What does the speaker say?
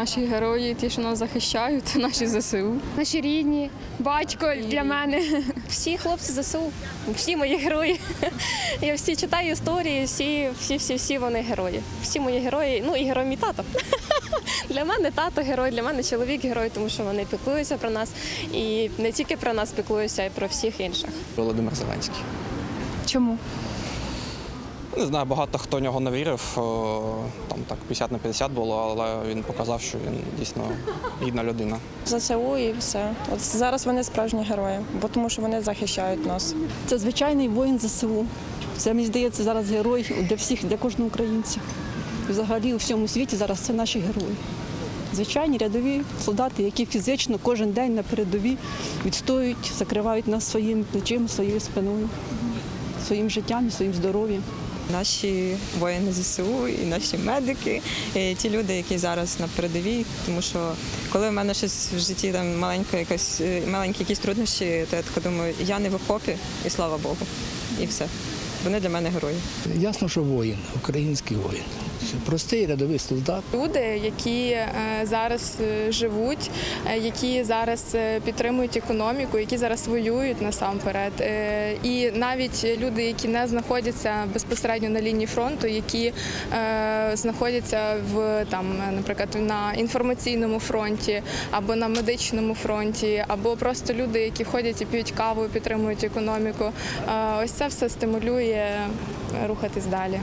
наші герої, ті, що нас захищають, наші ЗСУ. Наші рідні, батько для мене. Всі хлопці ЗСУ, всі мої герої. Я всі читаю історії, всі, всі, всі, всі вони герої. Всі мої герої, ну і герой мій тато. Для мене тато герой, для мене чоловік герой, тому що вони піклуються про нас. І не тільки про нас піклуються, а й про всіх інших. Володимир Зеленський. Чому? Не знаю, багато хто в нього не вірив. Там так 50 на 50 було, але він показав, що він дійсно гідна людина. ЗСУ і все. От зараз вони справжні герої, бо тому що вони захищають нас. Це звичайний воїн ЗСУ. Це мені здається зараз герой для всіх, для кожного українця. Взагалі у всьому світі зараз це наші герої. Звичайні рядові солдати, які фізично кожен день на передовій відстоюють, закривають нас своїм плечем, своєю спиною, своїм життям і своїм здоров'ям. Наші воїни ЗСУ і наші медики, і ті люди, які зараз на передовій. Тому що коли в мене щось в житті там маленька якась е, маленькі якісь труднощі, то я так думаю, я не в окопі, і слава Богу. І все. Вони для мене герої. Ясно, що воїн, український воїн. Простий рядовий солдат. Люди, які е, зараз е, живуть, е, які зараз підтримують економіку, які зараз воюють насамперед. І навіть люди, які не знаходяться безпосередньо на лінії фронту, які знаходяться в там, наприклад, на інформаційному фронті або на медичному фронті, або просто люди, які ходять і п'ють каву, підтримують економіку. Ось це все стимулює рухатись далі.